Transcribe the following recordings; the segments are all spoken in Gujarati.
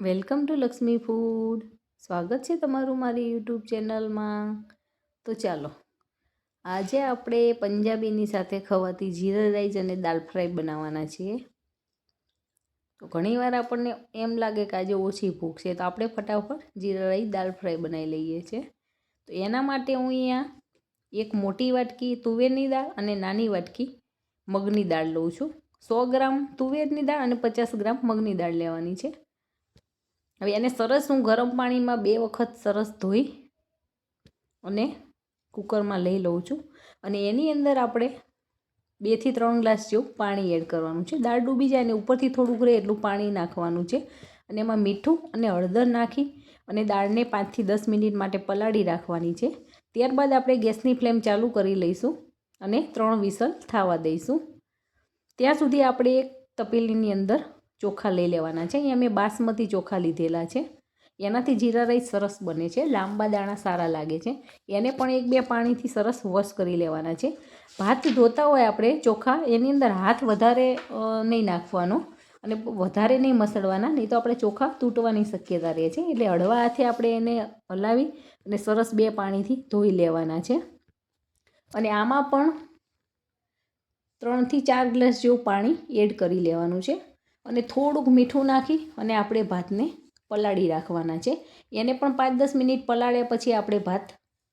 Welcome to Lakshmi food. સ્વાગત છે તમારું મારી યુટ્યુબ ચેનલમાં. તો ચાલો, આજે આપણે પંજાબીની સાથે ખવાતી જીરા રાઈસ અને દાલ ફ્રાય બનાવવાના છીએ. તો ઘણીવાર આપણને એમ લાગે કે આજે ઓછી ભૂખ છે, તો આપણે ફટાફટ જીરા રાઈસ દાલ ફ્રાય બનાવી લઈએ છીએ. તો એના માટે હું અહીંયા એક મોટી વાટકી તુવેરની દાળ અને નાની વાટકી મગની દાળ લઉં છું. સો ગ્રામ તુવેરની દાળ અને પચાસ ગ્રામ મગની દાળ લેવાની છે. હવે એને સરસ હું ગરમ પાણીમાં બે વખત સરસ ધોઈ અને કુકરમાં લઈ લઉં છું. અને એની અંદર આપણે બેથી ત્રણ ગ્લાસ જેવું પાણી એડ કરવાનું છે. દાળ ડૂબી જાય અને ઉપરથી થોડુંક રહે એટલું પાણી નાખવાનું છે. અને એમાં મીઠું અને હળદર નાખી અને દાળને પાંચથી દસ મિનિટ માટે પલાળી રાખવાની છે. ત્યારબાદ આપણે ગેસની ફ્લેમ ચાલુ કરી લઈશું અને ત્રણ વિસલ થવા દઈશું. ત્યાં સુધી આપણે એક તપેલીની અંદર ચોખા લઈ લેવાના છે. અહીંયા મેં બાસમતી ચોખા લીધેલા છે. એનાથી જીરા રાઈસ સરસ બને છે. લાંબા દાણા સારા લાગે છે. એને પણ એક બે પાણીથી સરસ વોશ કરી લેવાના છે. ભાત ધોતા હોય આપણે ચોખા, એની અંદર હાથ વધારે નહીં નાખવાનો અને વધારે નહીં મસળવાના, નહીં તો આપણે ચોખા તૂટવાની શક્યતા રહે છે. એટલે હળવા હાથે આપણે એને હલાવી અને સરસ બે પાણીથી ધોઈ લેવાના છે. અને આમાં પણ ત્રણથી ચાર ગ્લાસ જેવું પાણી એડ કરી લેવાનું છે. અને થોડુંક મીઠું નાખી અને આપણે ભાતને પલાળી રાખવાના છે. એને પણ પાંચ દસ મિનિટ પલાળ્યા પછી આપણે ભાત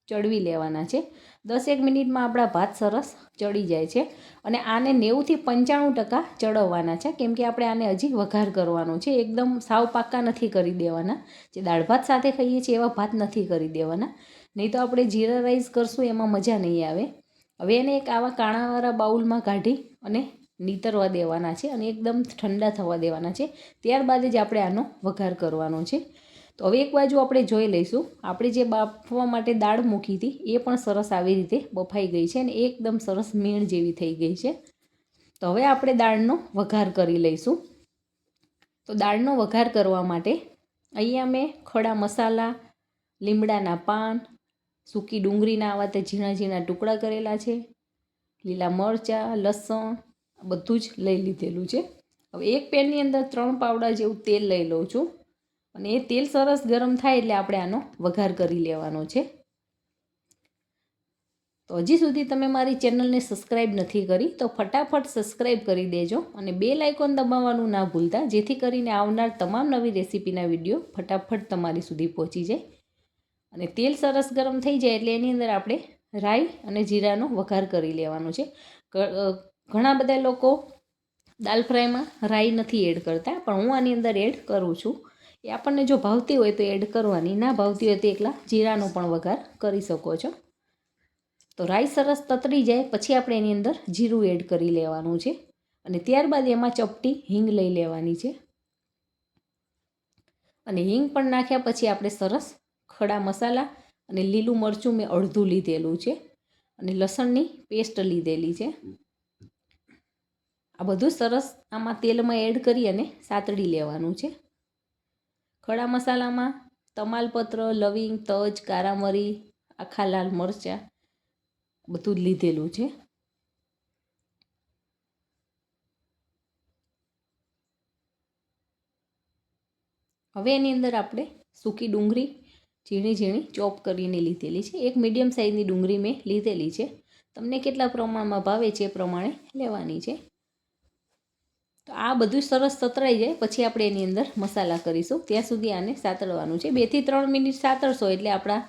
ચડવી લેવાના છે. દસેક મિનિટમાં આપણા ભાત સરસ ચડી જાય છે અને આને નેવુંથી પંચાણું ટકા ચડવવાના છે. કેમ કે આપણે આને હજી વઘાર કરવાનો છે. એકદમ સાવ પાક્કા નથી કરી દેવાના. જે દાળ ભાત સાથે ખાઈએ છીએ એવા ભાત નથી કરી દેવાના. નહીં તો આપણે જીરા રાઈસ કરશું એમાં મજા નહીં આવે. હવે એને એક આવા કાણાવાળા બાઉલમાં કાઢી અને નીતરવા દેવાના છે અને એકદમ ઠંડા થવા દેવાના છે. ત્યારબાદ જ આપણે આનો વઘાર કરવાનો છે. તો હવે એક બાજુ આપણે જોઈ લઈશું. આપણે જે બાફવા માટે દાળ મૂકી હતી, એ પણ સરસ આવી રીતે બફાઈ ગઈ છે અને એકદમ સરસ મીણ જેવી થઈ ગઈ છે. તો હવે આપણે દાળનો વઘાર કરી લઈશું. તો દાળનો વઘાર કરવા માટે અહીંયા મેં ખડા મસાલા, લીમડાના પાન, સૂકી ડુંગળીના આવા તે ઝીણા ઝીણા ટુકડા કરેલા છે. લીલા મરચાં, લસણ બધું જ લઈ લીધેલું છે. હવે એક પેનની અંદર ત્રણ પાવડા જેવું તેલ લઈ લઉં છું. અને એ તેલ સરસ ગરમ થાય એટલે આપણે આનો વઘાર કરી લેવાનો છે. તો હજી સુધી તમે મારી ચેનલને સબસ્ક્રાઈબ નથી કરી, તો ફટાફટ સબસ્ક્રાઈબ કરી દેજો અને બે લાઇકોન દબાવવાનું ના ભૂલતા, જેથી કરીને આવનાર તમામ નવી રેસીપીના વીડિયો ફટાફટ તમારી સુધી પહોંચી જાય. અને તેલ સરસ ગરમ થઈ જાય એટલે એની અંદર આપણે રાઈ અને જીરાનો વઘાર કરી લેવાનો છે. ઘણા બધા લોકો દાલ ફ્રાયમાં રાઈ નથી એડ કરતા, પણ હું આની અંદર એડ કરું છું. એ આપણને જો ભાવતી હોય તો એડ કરવાની, ના ભાવતી હોય તો એકલા જીરાનો પણ વઘાર કરી શકો છો. તો રાઈ સરસ તતરી જાય, પછી આપણે એની અંદર જીરું એડ કરી લેવાનું છે. અને ત્યારબાદ એમાં ચપટી હિંગ લઈ લેવાની છે. અને હિંગ પણ નાખ્યા પછી આપણે સરસ ખડા મસાલા અને લીલું મરચું મેં અડધું લીધેલું છે. અને લસણની પેસ્ટ લીધેલી છે. આ બધું સરસ આમાં તેલમાં એડ કરી અને સાતડી લેવાનું છે. ખડા મસાલામાં તમાલપત્ર, લવિંગ, તજ કારા મરી આખા લાલ મરચાં બધું લીધેલું છે. હવે એની અંદર આપણે સૂકી ડુંગળી ઝીણી ઝીણી ચોપ કરીને લીધેલી છે. એક મીડિયમ સાઇઝની ડુંગળી મેં લીધેલી છે. તમને કેટલા પ્રમાણમાં ભાવે છે એ પ્રમાણે લેવાની છે. તો આ બધું સરસ સતરાઈ જાય. પછી આપણે એની અંદર મસાલા કરીશું. ત્યાં સુધી આને સાતળવાનું છે. બેથી ત્રણ મિનિટ સાતળશો એટલે આપણા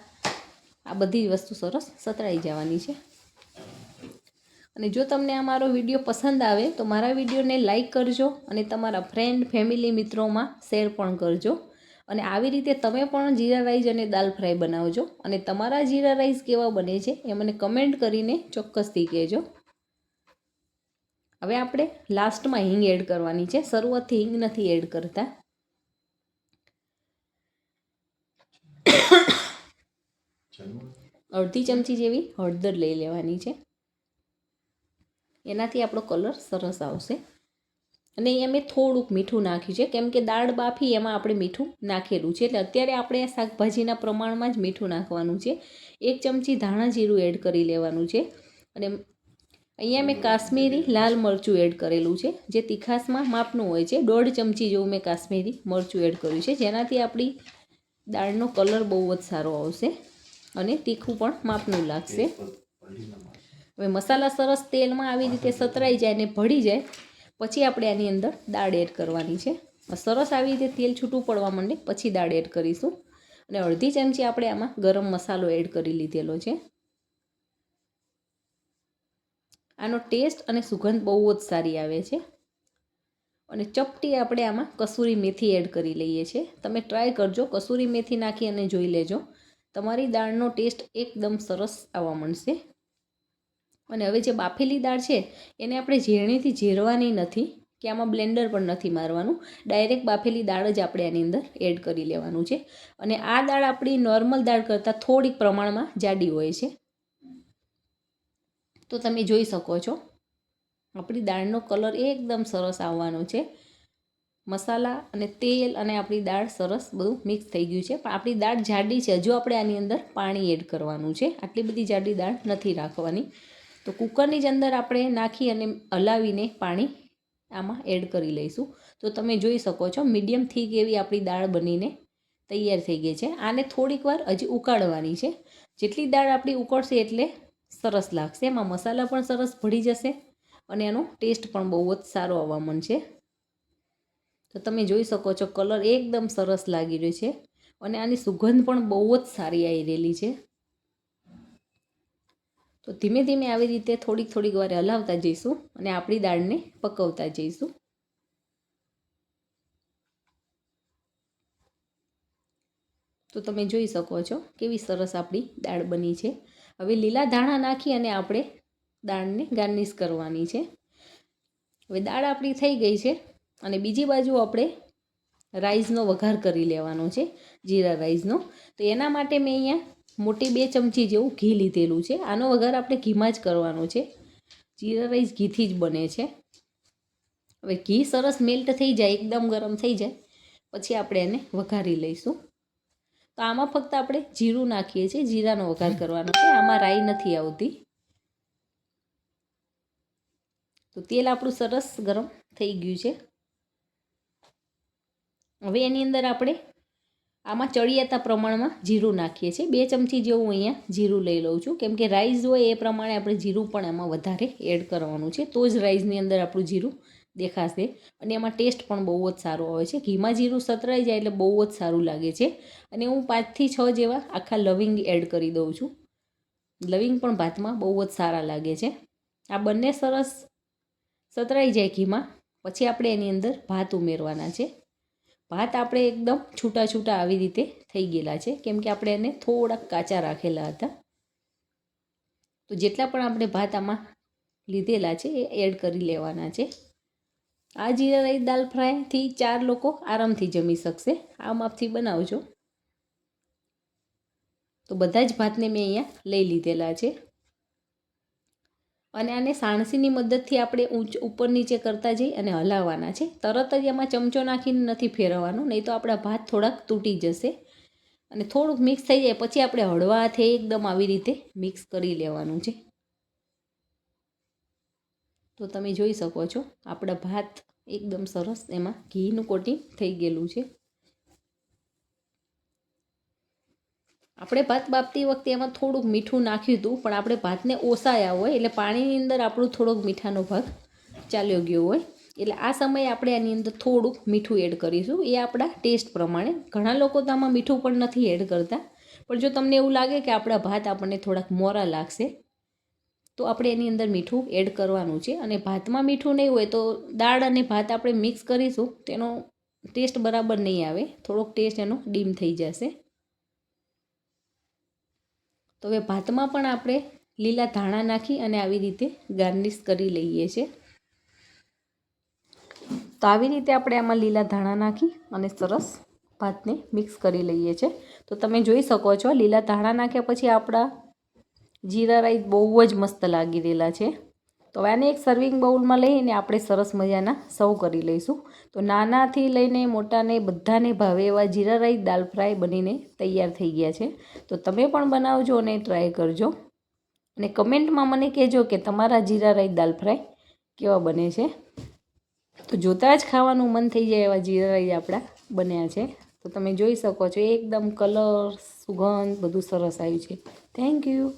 આ બધી વસ્તુ સરસ સતરાઈ જવાની છે. અને જો તમને આ મારો વીડિયો પસંદ આવે તો મારા વિડીયોને લાઇક કરજો અને તમારા ફ્રેન્ડ, ફેમિલી મિત્રોમાં શેર પણ કરજો. અને આવી રીતે તમે પણ જીરા રાઈસ અને દાલ ફ્રાય બનાવજો. અને તમારા જીરા રાઈસ કેવા બને છે એ મને કમેન્ટ કરીને ચોક્કસથી કહેજો. હવે આપણે લાસ્ટમાં હિંગ એડ કરવાની છે. શરૂઆતથી હિંગ નથી એડ કરતા. અડધી ચમચી જેવી હળદર લઈ લેવાની છે. એનાથી આપણો કલર સરસ આવશે. અને અહીંયા મેં થોડુંક મીઠું નાખ્યું છે. કેમ કે દાળ બાફી એમાં આપણે મીઠું નાખેલું છે. એટલે અત્યારે આપણે શાકભાજીના પ્રમાણમાં જ મીઠું નાખવાનું છે. એક ચમચી ધાણા જીરું એડ કરી લેવાનું છે. અને અહીંયા મેં કાશ્મીરી લાલ મરચું એડ કરેલું છે, જે તીખાસમાં માપનું હોય છે. દોઢ ચમચી જેવું મેં કાશ્મીરી મરચું એડ કર્યું છે. જેનાથી આપણી દાળનો કલર બહુ જ સારો આવશે અને તીખું પણ માપનું લાગશે. હવે મસાલા સરસ તેલમાં આવી રીતે સતરાઈ જાય ને ભળી જાય, પછી આપણે આની અંદર દાળ એડ કરવાની છે. સરસ આવી રીતે તેલ છૂટું પડવા માંડે, પછી દાળ એડ કરીશું. અને અડધી ચમચી આપણે આમાં ગરમ મસાલો એડ કરી લીધેલો છે. આનો ટેસ્ટ અને સુગંધ બહુ જ સારી આવે છે. અને ચપટી આપણે આમાં કસૂરી મેથી એડ કરી લઈએ છીએ. તમે ટ્રાય કરજો, કસૂરી મેથી નાખી અને જોઈ લેજો. તમારી દાળનો ટેસ્ટ એકદમ સરસ આવવા મળશે અને હવે જે બાફેલી દાળ છે, એને આપણે ઝેરણીથી ઝેરવાની નથી, કે આમાં બ્લેન્ડર પણ નથી મારવાનું. ડાયરેક્ટ બાફેલી દાળ જ આપણે આની અંદર એડ કરી લેવાનું છે. અને આ દાળ આપણી નોર્મલ દાળ કરતાં થોડીક પ્રમાણમાં જાડી હોય છે. તો તમે જોઈ શકો છો. આપણી દાળનો કલર એકદમ સરસ આવવાનો છે. મસાલા અને તેલ અને આપણી દાળ સરસ બધું મિક્સ થઈ ગયું છે. પણ આપણી દાળ જાડી છે. હજુ આપણે આની અંદર પાણી એડ કરવાનું છે. આટલી બધી જાડી દાળ નથી રાખવાની. તો કુકરની જ અંદર આપણે નાખી અને હલાવીને પાણી આમાં એડ કરી લઈશું. તો તમે જોઈ શકો છો મીડિયમ થીક એવી આપણી દાળ બનીને તૈયાર થઈ ગઈ છે. આને થોડીક વાર હજી ઉકાળવાની છે. જેટલી દાળ આપણી ઉકળશે એટલે સરસ લાગશે. એમાં મસાલા પણ સરસ ભળી જશે અને એનો ટેસ્ટ પણ બહુ જ સારો આવવા માંડશે. તો તમે જોઈ શકો છો, કલર એકદમ સરસ લાગી રહ્યો છે અને આની સુગંધ પણ બહુ જ સારી આવી રહેલી છે. તો ધીમે ધીમે આવી રીતે થોડીક થોડીક વાર હલાવતા જઈશું અને આપણી દાળને પકવતા જઈશું. તો તમે જોઈ શકો છો કેવી સરસ આપણી દાળ બની છે. હવે લીલા ધાણા નાખી અને આપણે દાળને ગાર્નિશ કરવાની છે. હવે દાળ આપણી થઈ ગઈ છે અને બીજી બાજુ આપણે રાઈસનો વઘાર કરી લેવાનો છે, જીરા રાઈસનો. તો એના માટે મેં અહીંયા મોટી બે ચમચી જેવું ઘી લીધેલું છે. આનો વઘાર આપણે ઘીમાં જ કરવાનો છે. જીરા રાઈસ ઘીથી જ બને છે. હવે ઘી સરસ મેલ્ટ થઈ જાય, એકદમ ગરમ થઈ જાય. પછી આપણે એને વઘારી લઈશું. તો આમાં ફક્ત આપણે જીરું નાખીએ છીએ. જીરાનો વઘાર કરવાનો છે. આમાં રાઈ નથી આવતી. તો તેલ આપણું સરસ ગરમ થઈ ગયું છે. હવે એની અંદર આપણે આમાં ચડિયાતા પ્રમાણમાં જીરું નાખીએ છીએ. બે ચમચી જેવું અહીંયા જીરું લઈ લઉં છું. કેમ કે રાઈસ હોય એ પ્રમાણે આપણે જીરું પણ એમાં વધારે એડ કરવાનું છે. તો જ રાઈસની અંદર આપણું જીરું દેખાશે. અને એમાં ટેસ્ટ પણ બહુ જ સારો આવે છે. ઘીમાં જીરું સતરાઈ જાય એટલે બહુ જ સારું લાગે છે. અને હું પાંચથી છ જેવા આખા લવિંગ એડ કરી દઉં છું. લવિંગ પણ ભાતમાં બહુ જ સારા લાગે છે. આ બંને સરસ સતરાઈ જાય ઘીમાં. પછી આપણે એની અંદર ભાત ઉમેરવાના છે. ભાત આપણે એકદમ છૂટા છૂટા આવી રીતે થઈ ગયેલા છે. કેમ કે આપણે એને થોડાક કાચા રાખેલા હતા. તો જેટલા પણ આપણે ભાત આમાં લીધેલા છે એ એડ કરી લેવાના છે. આ જીરા રાઈસ દાલ ફ્રાયથી ચાર લોકો આરામથી જમી શકશે. આ માપથી બનાવજો. તો બધા જ ભાતને મેં અહીંયા લઈ લીધેલા છે. અને આને સાણસીની મદદથી આપણે ઊંચ ઉપર નીચે કરતા જઈ અને હલાવવાના છે. તરત જ એમાં ચમચો નાખીને નથી ફેરવવાનો, નહીં તો આપણા ભાત થોડાક તૂટી જશે. અને થોડુંક મિક્સ થઈ જાય, પછી આપણે હળવા હાથે એકદમ આવી રીતે મિક્સ કરી લેવાનું છે. તો તમે જોઈ શકો છો, આપણા ભાત એકદમ સરસ એમાં ઘીનું કોટિંગ થઈ ગયેલું છે. આપણે ભાત બાફતી વખતે એમાં થોડુંક મીઠું નાખ્યું હતું, પણ આપણે ભાતને ઓસાયા હોય, એટલે પાણીની અંદર આપણું થોડોક મીઠાનો ભાગ ચાલ્યો ગયો હોય. એટલે આ સમયે આપણે આની અંદર થોડુંક મીઠું એડ કરીશું. એ આપણા ટેસ્ટ પ્રમાણે. ઘણા લોકો તો આમાં મીઠું પણ નથી એડ કરતા. પણ જો તમને એવું લાગે કે આપણા ભાત આપણને થોડાક મોરા લાગશે તો આપણે એની અંદર મીઠું એડ કરવાનું છે. અને ભાતમાં મીઠું નહીં હોય તો દાળ અને ભાત આપણે મિક્સ કરીશું, તેનો ટેસ્ટ બરાબર નહીં આવે. થોડોક ટેસ્ટ એનો ડીમ થઈ જશે. તો હવે ભાતમાં પણ આપણે લીલા ધાણા નાખી અને આવી રીતે ગાર્નિશ કરી લઈએ છીએ તો આવી રીતે આપણે આમાં લીલા ધાણા નાખી અને સરસ ભાતને મિક્સ કરી લઈએ છીએ તો તમે જોઈ શકો છો, લીલા ધાણા નાખ્યા પછી આપણા જીરા રાઈસ બહુ જ મસ્ત લાગી રહેલા છે. તો હવે આને એક સર્વિંગ બાઉલમાં લઈને આપણે સરસ મજાના સર્વ કરી લઈશું. તો નાનાથી લઈને મોટાને બધાને ભાવે એવા જીરા રાઈસ દાલ ફ્રાય બનીને તૈયાર થઈ ગયા છે. તો તમે પણ બનાવજો અને ટ્રાય કરજો. અને કમેન્ટમાં મને કહેજો કે તમારા જીરા રાઈસ દાલ ફ્રાય કેવા બને છે. તો જોતાં જ ખાવાનું મન થઈ જાય એવા જીરા રાઈસ આપણા બન્યા છે. તો તમે જોઈ શકો છો, એકદમ કલર સુગંધ બધું સરસ આવ્યું છે. Thank you